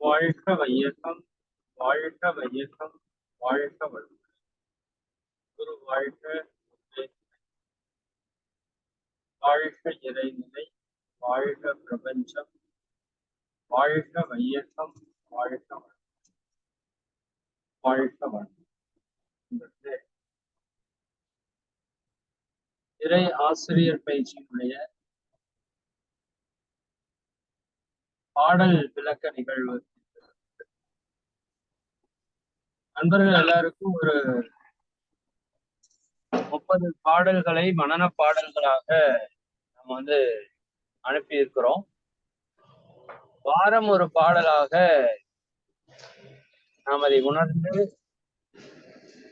வாழ்க வையகம் வாழ்க வையகம் வாழ்க வளமுடன் குரு வாழ்க வாழ்க இறைநிலை வாழ்க பிரபஞ்சம். வாழ்க வையகம் வாழ்க வளம் வாழ்க வளம் இறை ஆசிரியர் பயிற்சியினுடைய பாடல் விளக்க நிகழ்வு நண்பர்கள் எல்லாருக்கும் ஒரு முப்பது பாடல்களை மனன பாடல்களாக நம்ம வந்து அனுப்பி இருக்கிறோம் வாரம் ஒரு பாடலாக நாம் அதை உணர்ந்து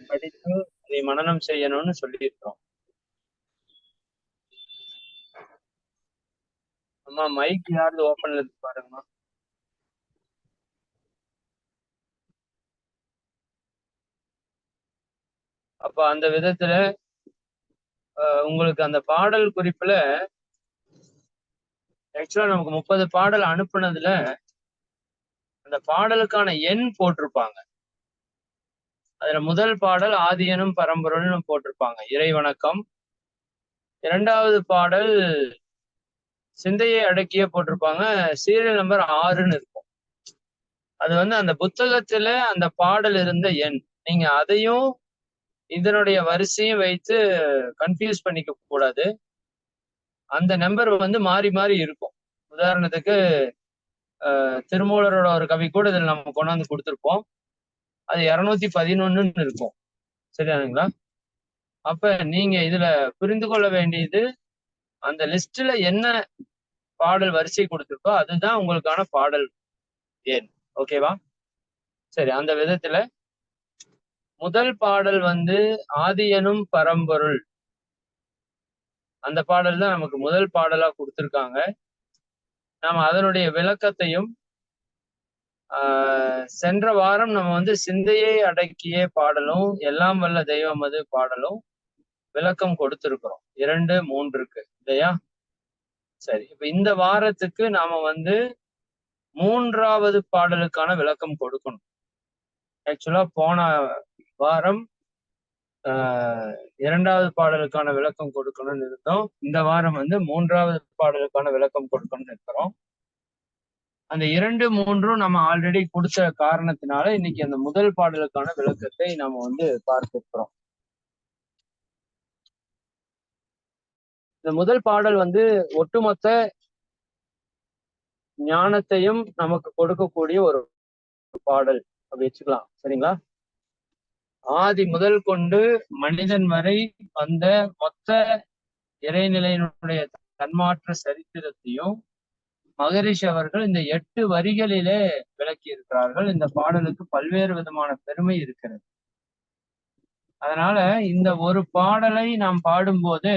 படித்து அதை மனனம் செய்யணும்னு சொல்லியிருக்கிறோம். அம்மா மைக் யாரு ஓப்பன்ல பாருங்கம்மா. அப்ப அந்த விதத்துல உங்களுக்கு அந்த பாடல் குறிப்புல ஆக்சுவலா நமக்கு முப்பது பாடல் அனுப்புனதுல அந்த பாடலுக்கான எண் போட்டிருப்பாங்க. அதுல முதல் பாடல் ஆதியனும் பரம்பரனும் போட்டிருப்பாங்க. இறை வணக்கம் இரண்டாவது பாடல் சிந்தையை அடக்கிய போட்டிருப்பாங்க. சீரியல் நம்பர் ஆறுன்னு இருக்கும். அது வந்து அந்த புத்தகத்துல அந்த பாடல் இருந்த எண். நீங்க அதையும் இதனுடைய வரிசையும் வைத்து கன்ஃபியூஸ் பண்ணிக்க கூடாது. அந்த நம்பர் வந்து மாறி மாறி இருக்கும். உதாரணத்துக்கு திருமூலரோட ஒரு கவி கூட இதில் நம்ம கொண்டாந்து கொடுத்துருப்போம். அது இரநூத்தி பதினொன்னுன்னு இருக்கும். சரியானுங்களா அப்ப நீங்க இதுல புரிந்து கொள்ள வேண்டியது அந்த லிஸ்ட்ல என்ன பாடல் வரிசை கொடுத்துருக்கோ அதுதான் உங்களுக்கான பாடல் ஏன் ஓகேவா? சரி அந்த விதத்துல முதல் பாடல் வந்து ஆதியனும் பரம்பொருள். அந்த பாடல் தான் நமக்கு முதல் பாடலா கொடுத்துருக்காங்க. நாம அதனுடைய விளக்கத்தையும் ஆஹ் சென்ற வாரம் நம்ம வந்து சிந்தையை அடக்கிய பாடலும் எல்லாம் வல்ல தெய்வம் அது பாடலும் விளக்கம் கொடுத்திருக்கிறோம். இரண்டு மூன்றுக்கு. இல்லையா? சரி இப்ப இந்த வாரத்துக்கு நாம வந்து மூன்றாவது பாடலுக்கான விளக்கம் கொடுக்கணும். ஆக்சுவலா போன வாரம் ஆஹ் இரண்டாவது பாடலுக்கான விளக்கம் கொடுக்கணும்னு இருந்தோம். இந்த வாரம் வந்து மூன்றாவது பாடலுக்கான விளக்கம் கொடுக்கணும்னு இருக்கிறோம். அந்த இரண்டு மூன்றும் நம்ம ஆல்ரெடி கொடுத்த காரணத்தினால இன்னைக்கு அந்த முதல் பாடலுக்கான விளக்கத்தை நம்ம வந்து பார்த்திருக்கிறோம். இந்த முதல் பாடல் வந்து ஒட்டுமொத்த ஞானத்தையும் நமக்கு கொடுக்கக்கூடிய ஒரு பாடல். அப்படி வச்சுக்கலாம். சரிங்களா? ஆதி முதல் கொண்டு மனிதன் வரை வந்த மொத்த இறைநிலையினுடைய தன்மாற்ற சரித்திரத்தையும் மகரிஷி அவர்கள் இந்த எட்டு வரிகளிலே விளக்கி இருக்கிறார்கள் இந்த பாடலுக்கு பல்வேறு விதமான பெருமை இருக்கிறது. அதனால இந்த ஒரு பாடலை நாம் பாடும்போது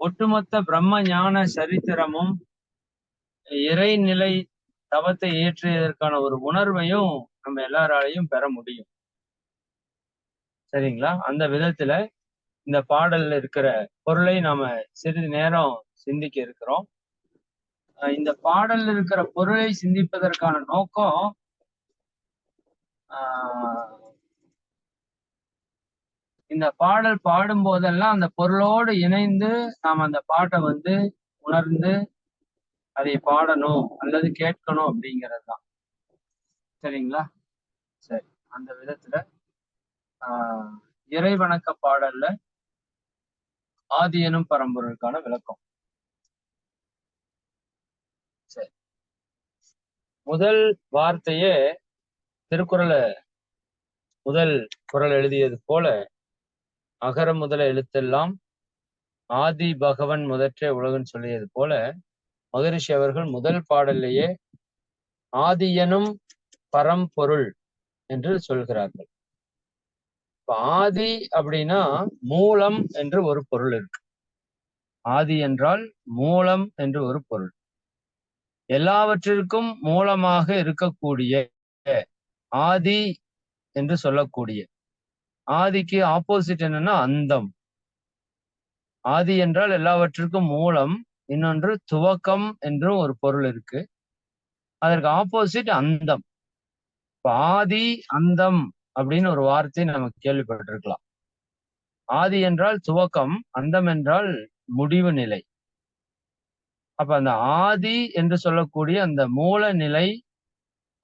ஒட்டுமொத்த பிரம்ம ஞான சரித்திரமும் இறைநிலை தவத்தை ஏற்றியதற்கான ஒரு உணர்வையும் நம்ம எல்லாராலையும் பெற முடியும். சரிங்களா? அந்த விதத்துல இந்த பாடல்ல இருக்கிற பொருளை நாம சிறிது நேரம் சிந்திக்க இருக்கிறோம். இந்த பாடல்ல இருக்கிற பொருளை சிந்திப்பதற்கான நோக்கம் ஆஹ் இந்த பாடல் பாடும் போதெல்லாம் அந்த பொருளோடு இணைந்து நாம் அந்த பாட்டை வந்து உணர்ந்து அதை பாடணும் அல்லது கேட்கணும் அப்படிங்கிறது தான் சரிங்களா? சரி அந்த விதத்துல ஆஹ் இறை வணக்க பாடல்ல ஆதியனும் பரம்பொருளுக்கான விளக்கம். சரி. முதல் வார்த்தையே திருக்குறளை முதல் குரல் எழுதியது போல அகர முதல எழுத்தெல்லாம் ஆதி பகவன் முதற்றே உலகன் சொல்லியது போல மகரிஷி அவர்கள் முதல் பாடல்லையே ஆதியனும் பரம்பொருள் என்று சொல்கிறார்கள். ஆதி அப்படின்னா மூலம் என்று ஒரு பொருள் இருக்கு. ஆதி என்றால் மூலம் என்று ஒரு பொருள். எல்லாவற்றிற்கும் மூலமாக இருக்கக்கூடிய ஆதி என்று சொல்லக்கூடிய. ஆதிக்கு ஆப்போசிட் என்னன்னா அந்தம். ஆதி என்றால் எல்லாவற்றிற்கும் மூலம் இன்னொன்று துவக்கம் என்றும் ஒரு பொருள் இருக்கு. அதற்கு ஆப்போசிட் அந்தம். ஆதி அந்தம். அப்படின்னு ஒரு வார்த்தை நம்ம கேள்விப்பட்டிருக்கலாம். ஆதி என்றால் துவக்கம் அந்தம் என்றால் முடிவு நிலை. அப்ப அந்த ஆதி என்று சொல்லக்கூடிய அந்த மூல நிலை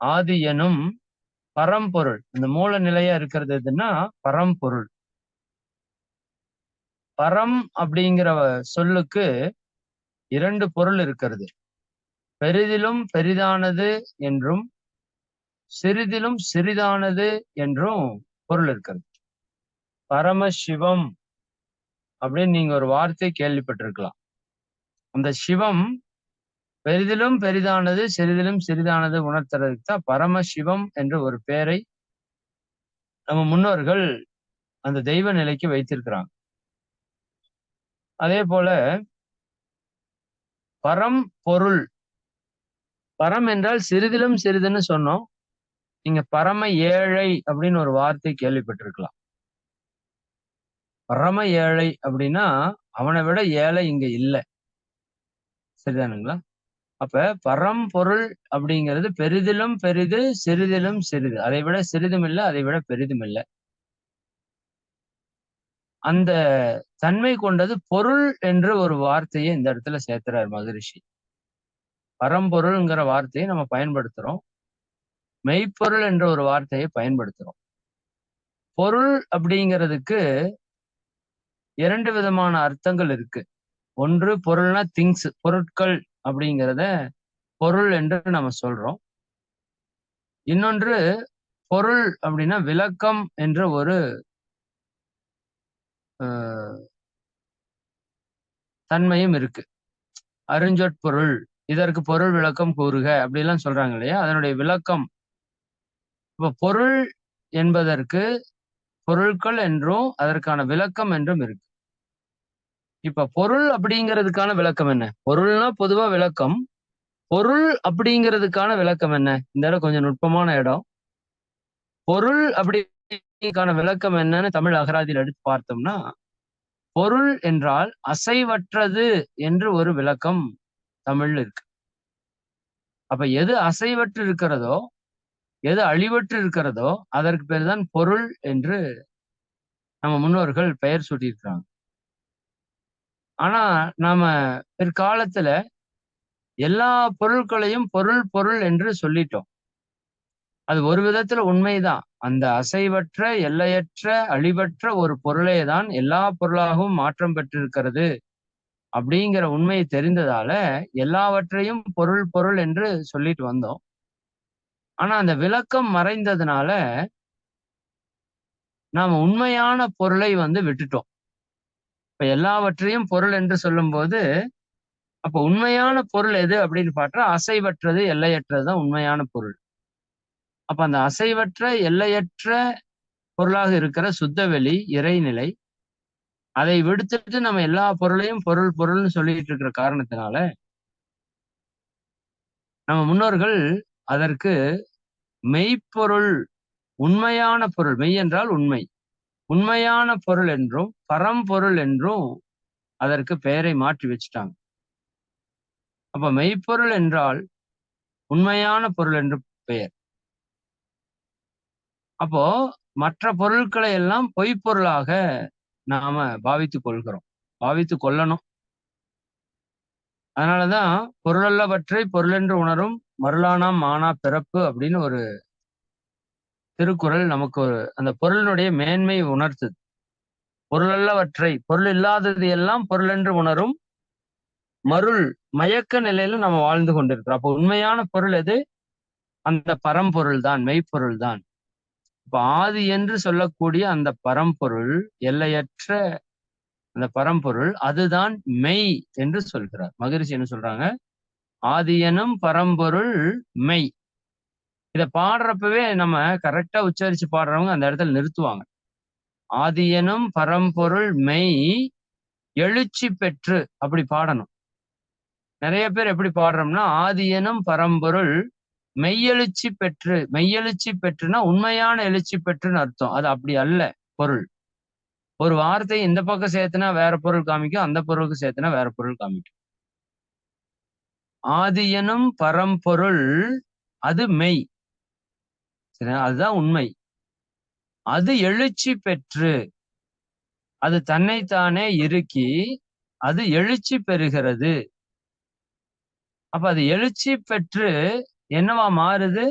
ஆதி எனும் பரம்பொருள். இந்த மூல நிலையா இருக்கிறது எதுன்னா பரம்பொருள். பரம் அப்படிங்கிற சொல்லுக்கு இரண்டு பொருள் இருக்கிறது. பெரிதிலும் பெரிதானது என்றும் சிறிதிலும் சிறிதானது என்றும் பொருள் இருக்கிறது. பரமசிவம் அப்படின்னு நீங்க ஒரு வார்த்தை கேள்விப்பட்டிருக்கலாம். அந்த சிவம் பெரிதிலும் பெரிதானது சிறிதிலும் சிறிதானது உணர்த்துறதுக்கு தான் பரமசிவம் என்ற ஒரு பெயரை நம்ம முன்னோர்கள் அந்த தெய்வ நிலைக்கு வைத்திருக்கிறாங்க. அதே போல பரம் பொருள். பரம் என்றால் சிறிதிலும் சிறிதுன்னு சொன்னோம். நீங்க பரம ஏழை அப்படின்னு ஒரு வார்த்தை கேள்விப்பட்டிருக்கலாம். பரம ஏழை அப்படின்னா அவனை விட ஏழை இங்க இல்லை. சரிதானுங்களா? அப்ப பரம்பொருள் அப்படிங்கிறது பெரிதிலும் பெரிது சிறிதிலும் சிறிது. அதை விட சிறிதும் இல்லை அதை விட பெரிதும் இல்லை. அந்த தன்மை கொண்டது பொருள் என்று ஒரு வார்த்தையை இந்த இடத்துல சேர்த்துறார் மகரிஷி. பரம்பொருள்ங்கிற வார்த்தையை நம்ம பயன்படுத்துறோம். மெய்ப்பொருள் என்ற ஒரு வார்த்தையை பயன்படுத்துறோம். பொருள் அப்படிங்கிறதுக்கு இரண்டு விதமான அர்த்தங்கள் இருக்கு. ஒன்று பொருள்னா திங்ஸ் பொருட்கள் அப்படிங்கிறத பொருள் என்று நம்ம சொல்றோம். இன்னொன்று பொருள் அப்படின்னா விளக்கம் என்ற ஒரு தன்மையும் இருக்கு. அருஞ்சொற்பொருள் இதற்கு பொருள் விளக்கம் கூறுக அப்படிலாம் சொல்றாங்க இல்லையா? அதனுடைய விளக்கம் இப்ப பொருள் என்பதற்கு பொருட்கள் என்றும் அதற்கான விளக்கம் என்றும் இருக்கு. இப்ப பொருள் அப்படிங்கிறதுக்கான விளக்கம் என்ன? பொருள்னா பொதுவா விளக்கம். பொருள் அப்படிங்கிறதுக்கான விளக்கம் என்ன? இந்த இடம் கொஞ்சம் நுட்பமான இடம். பொருள் அப்படிக்கான விளக்கம் என்னன்னு தமிழ் அகராதியில் எடுத்து பார்த்தோம்னா பொருள் என்றால் அசைவற்றது என்று ஒரு விளக்கம் தமிழ்ல இருக்கு. அப்ப எது அசைவற்று இருக்கிறதோ எது அழிவற்று இருக்கிறதோ அதற்கு பேர் தான் பொருள் என்று நம்ம முன்னோர்கள் பெயர் சூட்டியிருக்கிறாங்க. ஆனா நாம பிற்காலத்துல எல்லா பொருட்களையும் பொருள் பொருள் என்று சொல்லிட்டோம். அது ஒரு விதத்துல உண்மைதான். அந்த அசைவற்ற எல்லையற்ற அழிவற்ற ஒரு பொருளே தான் எல்லா பொருளாகவும் மாற்றம் பெற்றிருக்கிறது அப்படிங்கிற உண்மை தெரிந்ததால எல்லாவற்றையும் பொருள் பொருள் என்று சொல்லிட்டு வந்தோம். ஆனா அந்த விளக்கம் மறைந்ததுனால நாம உண்மையான பொருளை வந்து விட்டுட்டோம். இப்ப எல்லாவற்றையும் பொருள் என்று சொல்லும்போது அப்ப உண்மையான பொருள் எது அப்படின்னு பார்த்தா அசைவற்றது எல்லையற்றது தான் உண்மையான பொருள். அப்ப அந்த அசைவற்ற எல்லையற்ற பொருளாக இருக்கிற சுத்தவெளி இறைநிலை அதை விடுத்துட்டு நம்ம எல்லா பொருளையும் பொருள் பொருள்னு சொல்லிட்டு இருக்கிற காரணத்தினால நம்ம முன்னோர்கள் அதற்கு மெய்ப்பொருள் உண்மையான பொருள். மெய் என்றால் உண்மை. உண்மையான பொருள் என்றும் பரம்பொருள் என்றும் அதற்கு பெயரை மாற்றி வச்சுட்டாங்க. அப்ப மெய்ப்பொருள் என்றால் உண்மையான பொருள் என்று பெயர். அப்போ மற்ற பொருட்களை எல்லாம் பொய்ப்பொருளாக நாம பாவித்து கொள்கிறோம். பாவித்து கொள்ளணும். அதனாலதான் பொருளல்லவற்றை பொருளென்று உணரும் மருளானாம் மானா பிறப்பு அப்படின்னு ஒரு திருக்குறள் நமக்கு ஒரு அந்த பொருளினுடைய மேன்மை உணர்த்துது. பொருளல்லவற்றை பொருள் இல்லாதது எல்லாம் பொருள் என்று உணரும் மருள் மயக்க நிலையில நம்ம வாழ்ந்து கொண்டிருக்கிறோம். அப்போ உண்மையான பொருள் எது? அந்த பரம்பொருள் தான் மெய்ப்பொருள் தான். இப்ப ஆதி என்று சொல்லக்கூடிய அந்த பரம்பொருள் எல்லையற்ற அந்த பரம்பொருள் அதுதான் மெய் என்று சொல்கிறார். மகிழ்ச்சி என்ன சொல்றாங்க? ஆதியனும் பரம்பொருள் மெய். இதை பாடுறப்பவே நம்ம கரெக்டா உச்சரிச்சு பாடுறவங்க அந்த இடத்துல நிறுத்துவாங்க. ஆதியனும் பரம்பொருள் மெய் எழுச்சி பெற்று அப்படி பாடணும். நிறைய பேர் எப்படி பாடுறோம்னா ஆதியனும் பரம்பொருள் மெய்யெழுச்சி பெற்று மெய்யெழுச்சி பெற்றுனா உண்மையான எழுச்சி பெற்றுன்னு அர்த்தம். அது அப்படி அல்ல பொருள். ஒரு வார்த்தை இந்த பக்கம் சேர்த்துனா வேற பொருள் காமிக்கும் அந்த பொருளுக்கு சேர்த்துனா வேற பொருள் காமிக்கும். ஆதியனும் பரம்பொருள் அது மெய். அதுதான் உண்மை. அது எழுச்சி பெற்று அது தன்னைத்தானே இறுக்கி அது எழுச்சி பெறுகிறது. அப்ப அது எழுச்சி பெற்று என்னவா மாறுது?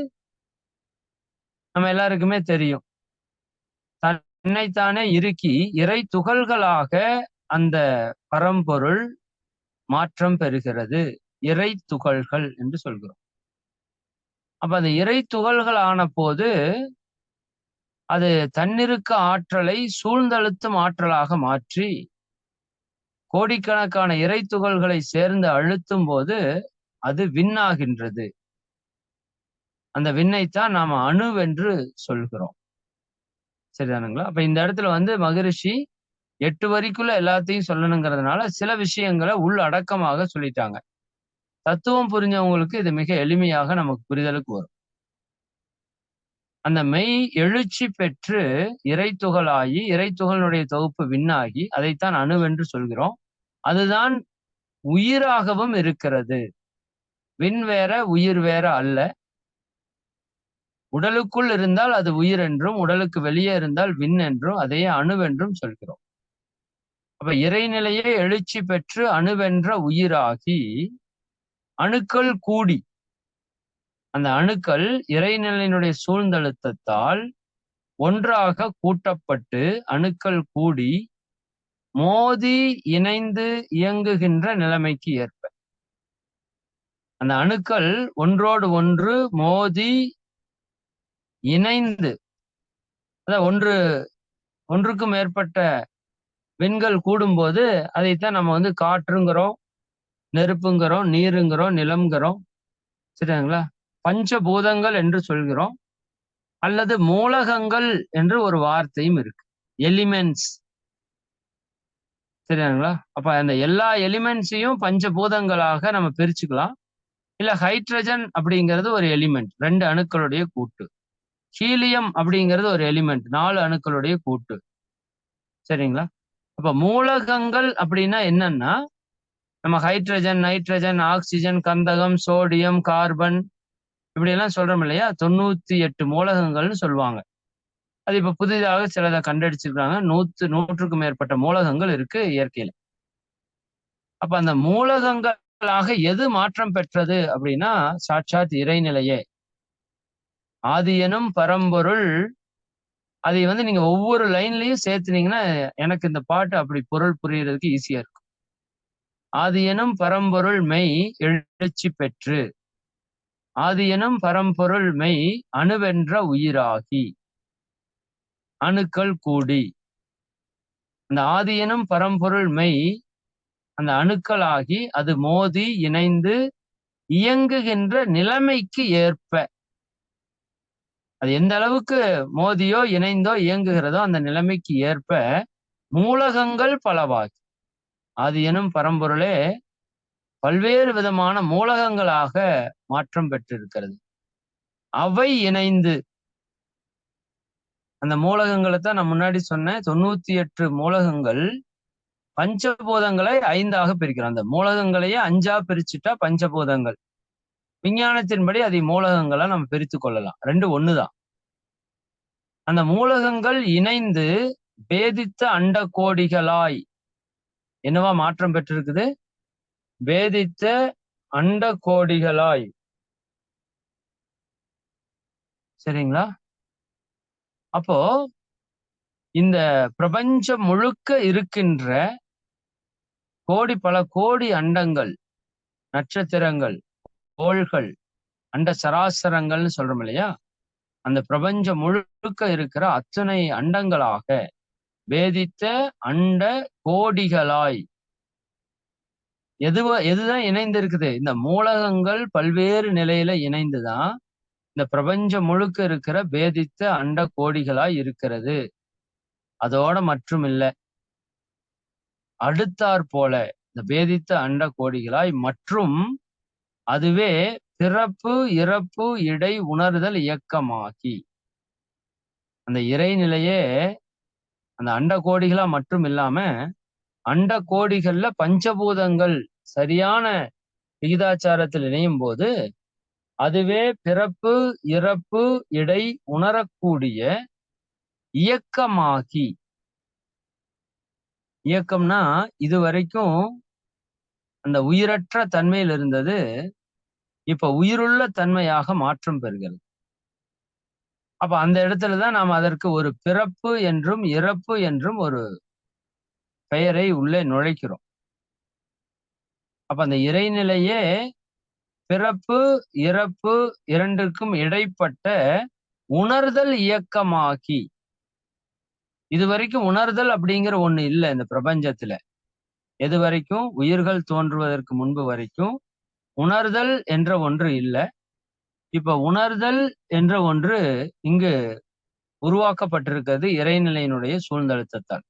நம்ம எல்லாருக்குமே தெரியும். தன்னைத்தானே இருக்கி இறை துகள்களாக அந்த பரம்பொருள் மாற்றம் பெறுகிறது. இறை துகள்கள் என்று சொல்கிறோம். அப்ப அந்த இறை துகள்கள் ஆன போது அது தன்னிருக்க ஆற்றலை சூழ்ந்தழுத்தும் ஆற்றலாக மாற்றி கோடிக்கணக்கான இறை துகள்களை சேர்ந்து அழுத்தும் போது அது விண்ணாகின்றது. அந்த விண்ணைத்தான் நாம அணுவென்று சொல்கிறோம். சரிதானுங்களா? அப்ப இந்த இடத்துல வந்து மகரிஷி எட்டு வரிக்குள்ள எல்லாத்தையும் சொல்லணுங்கிறதுனால சில விஷயங்களை உள் அடக்கமாக சொல்லிட்டாங்க. தத்துவம் புரிஞ்சவங்களுக்கு இது மிக எளிமையாக நமக்கு புரிதலுக்கு வரும். அந்த மெய் எழுச்சி பெற்று இறைத்துகளாகி இறைத்துகளுடைய தொகுப்பு விண்ணாகி அதைத்தான் அணுவென்று சொல்கிறோம். அதுதான் உயிராகவும் இருக்கிறது. விண் வேற உயிர் வேற அல்ல. உடலுக்குள் இருந்தால் அது உயிர் என்றும் உடலுக்கு வெளியே இருந்தால் விண் என்றும் அதையே அணுவென்றும் சொல்கிறோம். அப்ப இறைநிலையே எழுச்சி பெற்று அணுவென்ற உயிராகி அணுக்கள் கூடி. அந்த அணுக்கள் இறைநிலையினுடைய சூழ்ந்தழுத்தத்தால் ஒன்றாக கூட்டப்பட்டு அணுக்கள் கூடி மோதி இணைந்து இயங்குகின்ற நிலைமைக்கு ஏற்ப. அந்த அணுக்கள் ஒன்றோடு ஒன்று மோதி இணைந்து அதான் ஒன்று ஒன்றுக்கும் மேற்பட்ட விண்கள் கூடும்போது அதைத்தான் நம்ம வந்து காற்றுங்கிறோம் நெருப்புங்கிறோம் நீருங்கிறோம் நிலம்ங்கிறோம். சரிங்களா? பஞ்சபூதங்கள் என்று சொல்கிறோம். அல்லது மூலகங்கள் என்று ஒரு வார்த்தையும் இருக்கு. எலிமெண்ட்ஸ் சரிங்களா? அப்ப அந்த எல்லா எலிமெண்ட்ஸையும் பஞ்சபூதங்களாக நம்ம பிரிச்சுக்கலாம். இல்ல ஹைட்ரஜன் அப்படிங்கிறது ஒரு எலிமெண்ட் ரெண்டு அணுக்களுடைய கூட்டு. ஹீலியம் அப்படிங்கிறது ஒரு எலிமெண்ட் நாலு அணுக்களுடைய கூட்டு. சரிங்களா? அப்ப மூலகங்கள் அப்படின்னா என்னன்னா நம்ம ஹைட்ரஜன் நைட்ரஜன் ஆக்சிஜன் கந்தகம் சோடியம் கார்பன் இப்படி எல்லாம் சொல்றோம் இல்லையா? தொண்ணூத்தி எட்டு மூலகங்கள்னு சொல்லுவாங்க. அது இப்ப புதிதாக சிலதை கண்டடிச்சிருக்காங்க நூத்து நூற்றுக்கும் மேற்பட்ட மூலகங்கள் இருக்கு இயற்கையில. அப்ப அந்த மூலகங்களாக எது மாற்றம் பெற்றது அப்படின்னா சாட்சாத் இறைநிலையே. ஆதியனும் பரம்பொருள் அதை வந்து நீங்க ஒவ்வொரு லைன்லயும் சேர்த்துனீங்கன்னா எனக்கு இந்த பாட்டு அப்படி பொருள் புரியறதுக்கு ஈஸியா இருக்கும். ஆதியனும் பரம்பொருள் மெய் எழுச்சி பெற்று ஆதியனும் பரம்பொருள் மெய் அணுவென்ற உயிராகி அணுக்கள் கூடி. அந்த ஆதியனும் பரம்பொருள் மெய் அந்த அணுக்களாகி அது மோதி இணைந்து இயங்குகின்ற நிலைமைக்கு ஏற்ப அது எந்த அளவுக்கு மோதியோ இணைந்தோ இயங்குகிறதோ அந்த நிலைமைக்கு ஏற்ப மூலகங்கள் பலவாகி. அது எனும் பரம்பொருளே பல்வேறு விதமான மூலகங்களாக மாற்றம் பெற்றிருக்கிறது. அவை இணைந்து அந்த மூலகங்களை தான் நான் முன்னாடி சொன்னேன். தொண்ணூத்தி எட்டு மூலகங்கள் பஞ்சபூதங்களை ஐந்தாக பிரிக்கிறோம். அந்த மூலகங்களையே அஞ்சா பிரிச்சுட்டா பஞ்சபூதங்கள். விஞ்ஞானத்தின்படி அதை மூலகங்களா நம்ம பிரித்து கொள்ளலாம். ரெண்டு ஒண்ணுதான். அந்த மூலகங்கள் இணைந்து பேதித்த அண்ட கோடிகளாய் என்னவா மாற்றம் பெற்றிருக்குது? வேதித்த அண்ட கோடிகளாய். சரிங்களா? அப்போ இந்த பிரபஞ்சம் முழுக்க இருக்கின்ற கோடி பல கோடி அண்டங்கள் நட்சத்திரங்கள் கோள்கள் அண்ட சராசரங்கள்னு சொல்றோம் இல்லையா? அந்த பிரபஞ்சம் முழுக்க இருக்கிற அத்தனை அண்டங்களாக வேதித்த அண்ட கோடிகளாய். எதுவ எதுதான் இணைந்து இருக்குது இந்த மூலகங்கள் பல்வேறு நிலையில இணைந்துதான் இந்த பிரபஞ்சம் முழுக்க இருக்கிற பேதித்த அண்ட கோடிகளாய் இருக்கிறது. அதோட மற்றும் இல்லை அடுத்தாற் போல இந்த பேதித்த அண்ட கோடிகளாய் மற்றும் அதுவே பிறப்பு இறப்பு இடை உணர்தல் இயக்கமாகி. அந்த இறைநிலையே அந்த அண்ட கோடிகளா மட்டும் இல்லாம அண்ட கோடிகள்ல பஞ்சபூதங்கள் சரியான விகிதாச்சாரத்தில் இணையும் போது அதுவே பிறப்பு இறப்பு இடை உணரக்கூடிய இயக்கமாகி. இயக்கம்னா இது வரைக்கும் அந்த உயிரற்ற தன்மையில் இருந்தது இப்ப உயிருள்ள தன்மையாக மாற்றம் பெறுகிறது. அப்ப அந்த இடத்துலதான் நாம் அதற்கு ஒரு பிறப்பு என்றும் இறப்பு என்றும் ஒரு பெயரை உள்ளே நுழைக்கிறோம். அப்ப அந்த இறைநிலையே பிறப்பு இறப்பு இரண்டுக்கும் இடைப்பட்ட உணர்தல் இயக்கமாகி. இது வரைக்கும் உணர்தல் அப்படிங்கிற ஒண்ணு இல்லை இந்த பிரபஞ்சத்துல. எது வரைக்கும் உயிர்கள் தோன்றுவதற்கு முன்பு வரைக்கும் உணர்தல் என்ற ஒன்று இல்லை. இப்ப உணர்தல் என்ற ஒன்று இங்கு உருவாக்கப்பட்டிருக்கிறது இறைநிலையினுடைய சூழ்ந்தழுத்தத்தால்.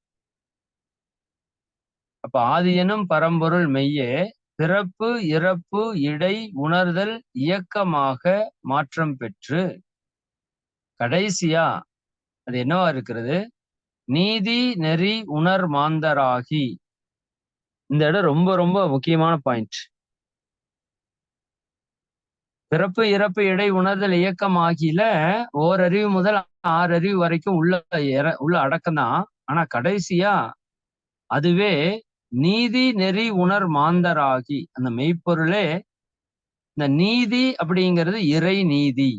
அப்ப ஆதியனும் பரம்பொருள் மெய்யே பிறப்பு இறப்பு இடை உணர்தல் இயக்கமாக மாற்றம் பெற்று கடைசியா அது என்னவா இருக்கிறது? நீதி நெறி உணர் மாந்தராகி. இந்த இடம் ரொம்ப ரொம்ப முக்கியமான பாயிண்ட் பிறப்பு இறப்பு இடை உணர்தல் இயக்கம் ஆகியில ஓரறிவு முதல் ஆறு அறிவு வரைக்கும் உள்ள உள்ள அடக்கம்தான். ஆனா கடைசியா அதுவே நீதி நெறி உணர் மாந்தராகி. அந்த மெய்ப்பொருளே இந்த நீதி அப்படிங்கிறது இறை நீதி.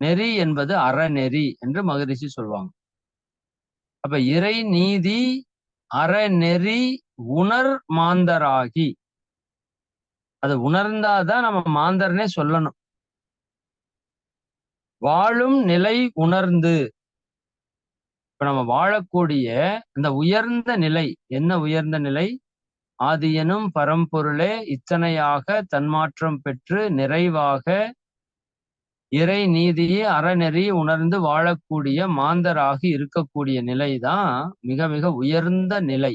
நெறி என்பது அறநெறி என்று மகரிஷி சொல்லுவாங்க அப்ப இறை நீதி அறநெறி உணர் மாந்தராகி. அது உணர்ந்தாதான் நம்ம மாந்தர்னே சொல்லணும். வாழும் நிலை உணர்ந்து. இப்ப நம்ம வாழக்கூடிய அந்த உயர்ந்த நிலை என்ன உயர்ந்த நிலை? ஆதியனும் பரம்பொருளே இத்தனையாக தன்மாற்றம் பெற்று நிறைவாக இறை நீதியை அறநெறி உணர்ந்து வாழக்கூடிய மாந்தராக இருக்கக்கூடிய நிலைதான் மிக மிக உயர்ந்த நிலை.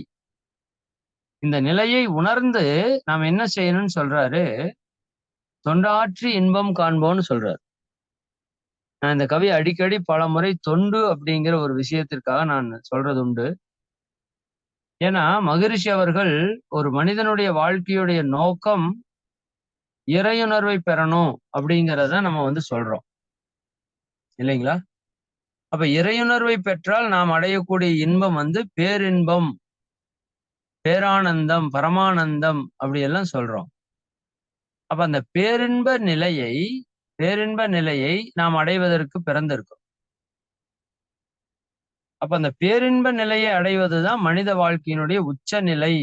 இந்த நிலையை உணர்ந்து நாம் என்ன செய்யணும்னு சொல்றாரு? தொண்டாற்றி இன்பம் காண்போம்னு சொல்றாரு. நான் இந்த கவி அடிக்கடி பல முறை தொண்டு அப்படிங்கிற ஒரு விஷயத்திற்காக நான் சொல்றது உண்டு. ஏன்னா மகிழ்ச்சி அவர்கள் ஒரு மனிதனுடைய வாழ்க்கையுடைய நோக்கம் இறையுணர்வை பெறணும் அப்படிங்கிறத நம்ம வந்து சொல்றோம். இல்லைங்களா? அப்ப இறையுணர்வை பெற்றால் நாம் அடையக்கூடிய இன்பம் வந்து பேரின்பம் பேரானந்தம் பரமானந்தம் அப்படி எல்லாம் சொல்றோம். அப்ப அந்த பேரின்ப நிலையை பேரின்ப நிலையை நாம் அடைவதற்கு பிறந்திருக்கோம் அப்ப அந்த பேரின்ப நிலையை அடைவதுதான் மனித வாழ்க்கையினுடைய உச்ச நிலை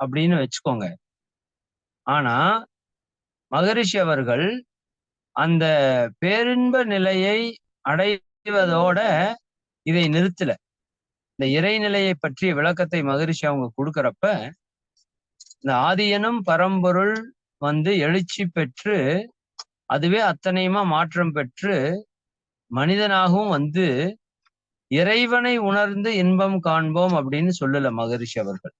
அப்படின்னு வச்சுக்கோங்க. ஆனா மகரிஷி அவர்கள் அந்த பேரின்ப நிலையை அடைவதோட இதை நிறுத்தல. இந்த இறைநிலையை பற்றிய விளக்கத்தை மகரிஷி அவங்க கொடுக்கறப்ப இந்த ஆதியனும் பரம்பொருள் வந்து எழுச்சி பெற்று அதுவே அத்தனையுமா மாற்றம் பெற்று மனிதனாகவும் வந்து இறைவனை உணர்ந்து இன்பம் காண்போம் அப்படின்னு சொல்லல மகரிஷி அவர்கள்.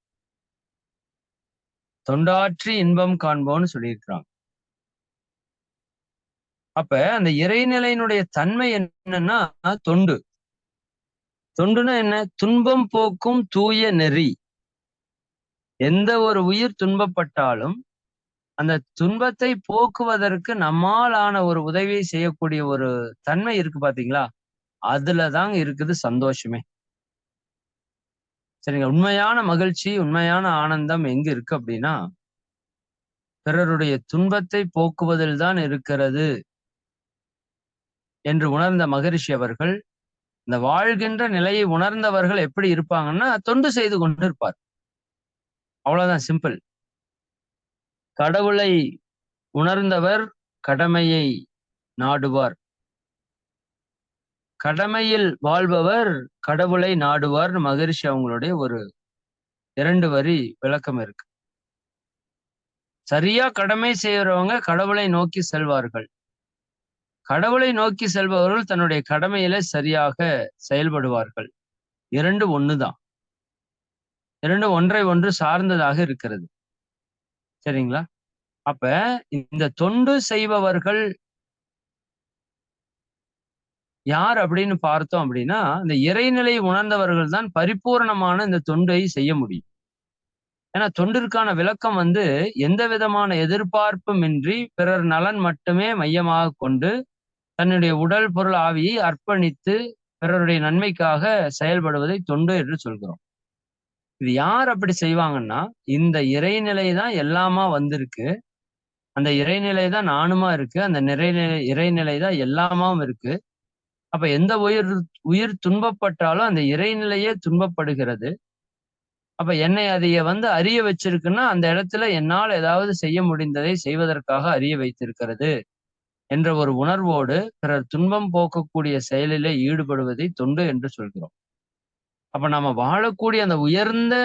தொண்டாற்றி இன்பம் காண்போம்னு சொல்லியிருக்கிறாங்க. அப்ப அந்த இறைநிலையினுடைய தன்மை என்னன்னா தொண்டு. தொண்டுனா என்ன? துன்பம் போக்கும் தூய நெறி. எந்த ஒரு உயிர் துன்பப்பட்டாலும் அந்த துன்பத்தை போக்குவதற்கு நம்மால் ஆன ஒரு உதவியை செய்யக்கூடிய ஒரு தன்மை இருக்கு பாத்தீங்களா? அதுலதாங்க இருக்குது சந்தோஷமே. சரிங்க. உண்மையான மகிழ்ச்சி உண்மையான ஆனந்தம் எங்க இருக்கு அப்படின்னா பிறருடைய துன்பத்தை போக்குவதில் தான் இருக்கிறது என்று உணர்ந்த மகரிஷி அவர்கள் இந்த வாழ்கின்ற நிலையை உணர்ந்தவர்கள் எப்படி இருப்பாங்கன்னா தொண்டு செய்து கொண்டு இருப்பார் அவ்வளவுதான் சிம்பிள். கடவுளை உணர்ந்தவர் கடமையை நாடுவார். கடமையில் வாழ்பவர் கடவுளை நாடுவார்னு மகரிஷி அவங்களுடைய ஒரு இரண்டு வரி விளக்கம் இருக்கு. சரியா கடமை செய்யறவங்க கடவுளை நோக்கி செல்வார்கள். கடவுளை நோக்கி செல்பவர்கள் தன்னுடைய கடமையில சரியாக செயல்படுவார்கள். இரண்டு ஒண்ணுதான். இரண்டு ஒன்றை ஒன்று சார்ந்ததாக இருக்கிறது. சரிங்களா? அப்ப இந்த தொண்டு செய்பவர்கள் யார் அப்படின்னு பார்த்தோம் அப்படின்னா இந்த இறைநிலை உணர்ந்தவர்கள் தான் பரிபூர்ணமான இந்த தொண்டை செய்ய முடியும். ஏன்னா தொண்டிற்கான விளக்கம் வந்து எந்த விதமான எதிர்பார்ப்புமின்றி பிறர் நலன் மட்டுமே மையமாக கொண்டு தன்னுடைய உடல் பொருள் ஆவியை அர்ப்பணித்து பிறருடைய நன்மைக்காக செயல்படுவதை தொண்டு என்று சொல்கிறோம். இது யார் அப்படி செய்வாங்கன்னா இந்த இறைநிலை தான் எல்லாமா வந்திருக்கு. அந்த இறைநிலை தான் நானுமா இருக்கு. அந்த நிறைநிலை இறைநிலை தான் எல்லாமாவும் இருக்கு. அப்ப எந்த உயிர் உயிர் துன்பப்பட்டாலும் அந்த இறைநிலையே துன்பப்படுகிறது. அப்ப என்னை அதைய வந்து அறிய வச்சிருக்குன்னா அந்த இடத்துல என்னால் ஏதாவது செய்ய முடிந்ததை செய்வதற்காக அறிய வைத்திருக்கிறது. என்ற ஒரு உணர்வோடு பிறர் துன்பம் போக்கக்கூடிய செயலிலே ஈடுபடுவதை தொண்டு என்று சொல்கிறோம். அப்ப நாம வாழக்கூடிய அந்த உயர்ந்த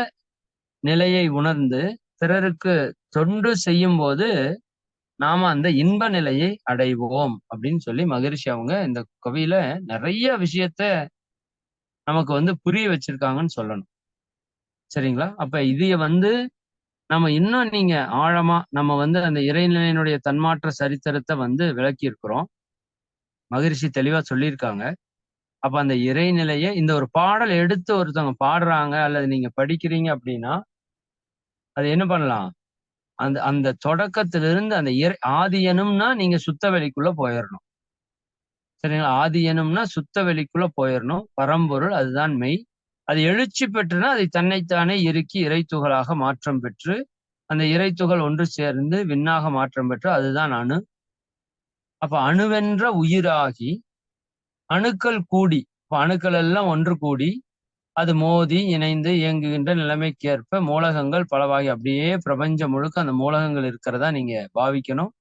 நிலையை உணர்ந்து பிறருக்கு தொண்டு செய்யும் போது நாம அந்த இன்ப நிலையை அடைவோம் அப்படின்னு சொல்லி மகிழ்ச்சி அவங்க இந்த கவியில நிறைய விஷயத்த நமக்கு வந்து புரிய வச்சிருக்காங்கன்னு சொல்லணும். சரிங்களா? அப்ப இதைய வந்து நம்ம இன்னும் நீங்க ஆழமா நம்ம வந்து அந்த இறைநிலையினுடைய தன்மாற்ற சரித்திரத்தை வந்து விளக்கி இருக்கிறோம் மகிழ்ச்சி தெளிவா சொல்லியிருக்காங்க. அப்ப அந்த இறைநிலையை இந்த ஒரு பாடல் எடுத்து ஒருத்தவங்க பாடுறாங்க அல்லது நீங்க படிக்கிறீங்க அப்படின்னா அது என்ன பண்ணலாம்? அந்த அந்த தொடக்கத்திலிருந்து அந்த இறை ஆதியனும்னா நீங்க சுத்த வெளிக்குள்ள போயிடணும் சரிங்களா? ஆதியனும்னா சுத்த வெளிக்குள்ள போயிடணும் பரம்பொருள் அதுதான் மெய். அது எழுச்சி பெற்றுனா அதை தன்னைத்தானே இறுக்கி இறைத்துகளாக மாற்றம் பெற்று அந்த இறைத்துகள் ஒன்று சேர்ந்து விண்ணாக மாற்றம் பெற்று அதுதான் அணு. அப்ப அணுவென்ற உயிராகி அணுக்கள் கூடி இப்ப அணுக்கள் எல்லாம் ஒன்று கூடி அது மோதி இணைந்து இயங்குகின்ற நிலைமைக்கேற்ப மூலகங்கள் பலவாகி அப்படியே பிரபஞ்சம் முழுக்க அந்த மூலகங்கள் இருக்கிறதா நீங்க பாவிக்கணும்.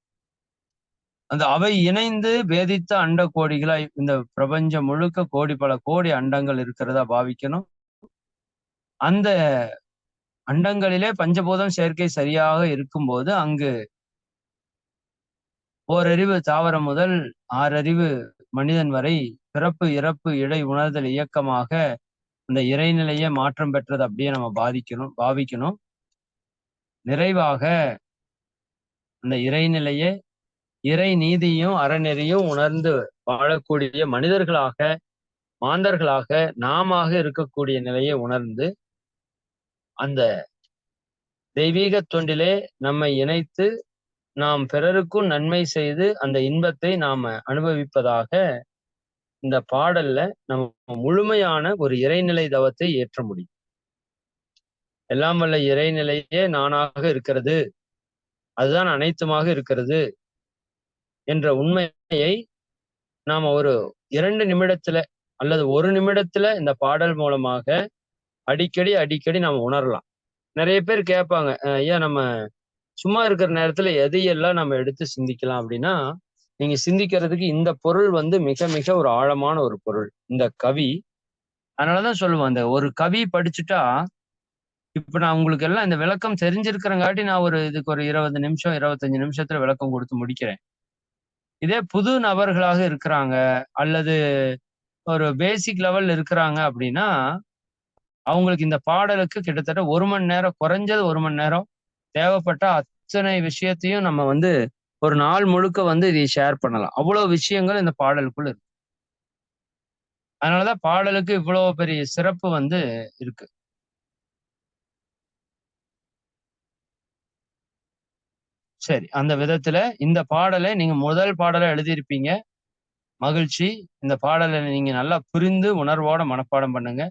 அந்த அவை இணைந்து பேதித்த அண்ட கோடிகளாய் இந்த பிரபஞ்சம் முழுக்க கோடி பல கோடி அண்டங்கள் இருக்கிறதா பாவிக்கணும். அந்த அண்டங்களிலே பஞ்சபூதம் சேர்க்கை சரியாக இருக்கும்போது அங்கு ஓரறிவு தாவரம் முதல் ஆறறிவு மனிதன் வரை பிறப்பு இறப்பு இடை உணர்தல் இயக்கமாக அந்த இறைநிலையை மாற்றம் பெற்றது அப்படியே நம்ம பாதிக்கணும் பாவிக்கணும். நிறைவாக அந்த இறைநிலையை இறை நீதியும் அறநெறியும் உணர்ந்து வாழக்கூடிய மனிதர்களாக மாந்தர்களாக நாம இருக்கக்கூடிய நிலையை உணர்ந்து அந்த தெய்வீக தொண்டிலே நம்மை இணைத்து நாம் பிறருக்கும் நன்மை செய்து அந்த இன்பத்தை நாம அனுபவிப்பதாக இந்த பாடல்ல நம்ம முழுமையான ஒரு இறைநிலை தவத்தை ஏற்ற முடியும். எல்லாம் வல்ல இறைநிலையே நானாக இருக்கிறது. அதுதான் அனைத்துமாக இருக்கிறது என்ற உண்மையை நாம ஒரு இரண்டு நிமிடத்துல அல்லது ஒரு நிமிடத்துல இந்த பாடல் மூலமாக அடிக்கடி அடிக்கடி நம்ம உணரலாம். நிறைய பேர் கேட்பாங்க ஐயா நம்ம சும்மா இருக்கிற நேரத்துல எதையெல்லாம் நம்ம எடுத்து சிந்திக்கலாம்? அப்படின்னா நீங்க சிந்திக்கிறதுக்கு இந்த பொருள் வந்து மிக மிக ஒரு ஆழமான ஒரு பொருள் இந்த கவி. அதனாலதான் சொல்லுவேன் அந்த ஒரு கவி படிச்சுட்டா இப்ப நான் உங்களுக்கு எல்லாம் இந்த விளக்கம் தெரிஞ்சிருக்கிறங்காட்டி நான் ஒரு இதுக்கு ஒரு இருபது நிமிஷம் இருபத்தஞ்சு நிமிஷத்துல விளக்கம் கொடுத்து முடிக்கிறேன். இதே புது நபர்களாக இருக்கிறாங்க அல்லது ஒரு பேசிக் லெவல் இருக்கிறாங்க அப்படின்னா அவங்களுக்கு இந்த பாடலுக்கு கிட்டத்தட்ட ஒரு மணி நேரம் குறைஞ்சது ஒரு மணி நேரம் தேவைப்பட்ட அத்தனை விஷயத்தையும் நம்ம வந்து ஒரு நாள் முழுக்க வந்து இதை ஷேர் பண்ணலாம். அவ்வளவு விஷயங்கள் இந்த பாடலுக்குள்ள இருக்கு. அதனாலதான் பாடலுக்கு இவ்வளவு பெரிய சிறப்பு வந்து இருக்கு. சரி அந்த விதத்துல இந்த பாடலை நீங்க முதல் பாடலை எழுதியிருப்பீங்க. மகிழ்ச்சி. இந்த பாடலை நீங்க நல்லா புரிந்து உணர்வோட மனப்பாடம் பண்ணுங்க.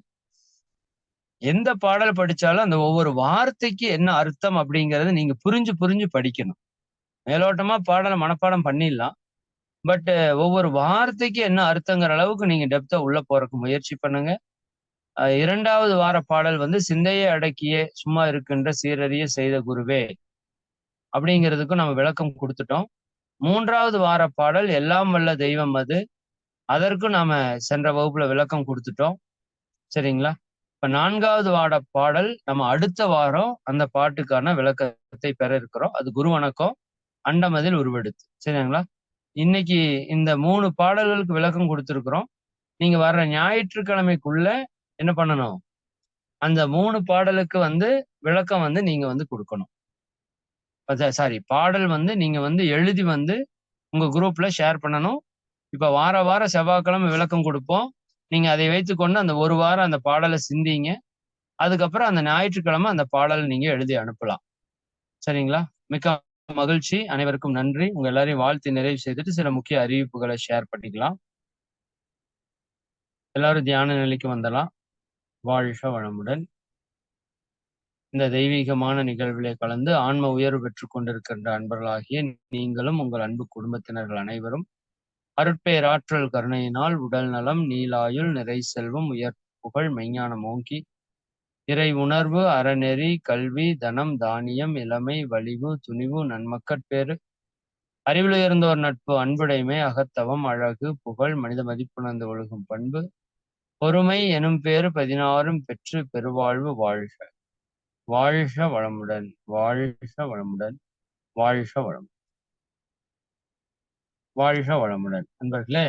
எந்த பாடல் படிச்சாலும் அந்த ஒவ்வொரு வார்த்தைக்கு என்ன அர்த்தம் அப்படிங்கறத நீங்க புரிஞ்சு புரிஞ்சு படிக்கணும். மேலோட்டமா பாடலை மனப்பாடம் பண்ணிடலாம். பட் ஒவ்வொரு வார்த்தைக்கு என்ன அர்த்தங்கிற அளவுக்கு நீங்க டெப்தா உள்ள போறதுக்கு முயற்சி பண்ணுங்க. இரண்டாவது வார பாடல் வந்து சிந்தையை அடக்கியே சும்மா இருக்கின்ற சீரறிய செய்த குருவே அப்படிங்கிறதுக்கும் நம்ம விளக்கம் கொடுத்துட்டோம். மூன்றாவது வார பாடல் எல்லாம் வல்ல தெய்வம் அது. அதற்கும் நாம சென்ற வகுப்புல விளக்கம் கொடுத்துட்டோம். சரிங்களா? இப்ப நான்காவது வாட பாடல் நம்ம அடுத்த வாரம் அந்த பாட்டுக்கான விளக்கத்தை பெற இருக்கிறோம். அது குரு வணக்கம். அண்டமதில் உருவெடுத்து. சரிங்களா? இன்னைக்கு இந்த மூணு பாடல்களுக்கு விளக்கம் கொடுத்துருக்குறோம். நீங்க வர்ற ஞாயிற்றுக்கிழமைக்குள்ள என்ன பண்ணணும்? அந்த மூணு பாடலுக்கு வந்து விளக்கம் வந்து நீங்க வந்து கொடுக்கணும். சாரி பாடல் வந்து நீங்க வந்து எழுதி வந்து உங்க குரூப்ல ஷேர் பண்ணணும். இப்ப வார வாரம் செவ்வாய்க்கிழமை விளக்கம் கொடுப்போம். நீங்க அதை வைத்துக்கொண்டு அந்த ஒரு வாரம் அந்த பாடலை சிந்திங்க. அதுக்கப்புறம் அந்த ஞாயிற்றுக்கிழமை அந்த பாடலை நீங்க எழுதி அனுப்பலாம். சரிங்களா? மிக்க மகிழ்ச்சி. அனைவருக்கும் நன்றி. உங்க எல்லாரையும் வாழ்த்து நிறைவு செய்துட்டு சில முக்கிய அறிவிப்புகளை ஷேர் பண்ணிக்கலாம். எல்லாரும் தியான நிலைக்கு வந்தலாம். வாழ்க வளமுடன். இந்த தெய்வீகமான நிகழ்விலே கலந்து ஆன்ம உயர்வு பெற்றுக் கொண்டிருக்கின்ற அன்பர்களாகிய நீங்களும் உங்கள் அன்பு குடும்பத்தினர்கள் அனைவரும் அருட்பேராற்றல் கருணையினால் உடல் நலம் நீலாயுள் நிறை செல்வம் உயர் புகழ் மெய்ஞானம் ஓங்கி இறை உணர்வு அறநெறி கல்வி தனம் தானியம் இளமை வலிவு துணிவு நன்மக்கட்பேறு அறிவில் உயர்ந்தோர் நட்பு அன்புடைமை அகத்தவம் அழகு புகழ் மனித மதிப்புணர்ந்து ஒழுகும் பண்பு. பொறுமை எனும் பேறு பதினாறும் பெற்று பெருவாழ்வு வாழ்க. வாழ்க வளமுடன் வாழ்க வளமுடன் வாழ்க வளம் வாழ்க வளமுடன். நண்பர்களே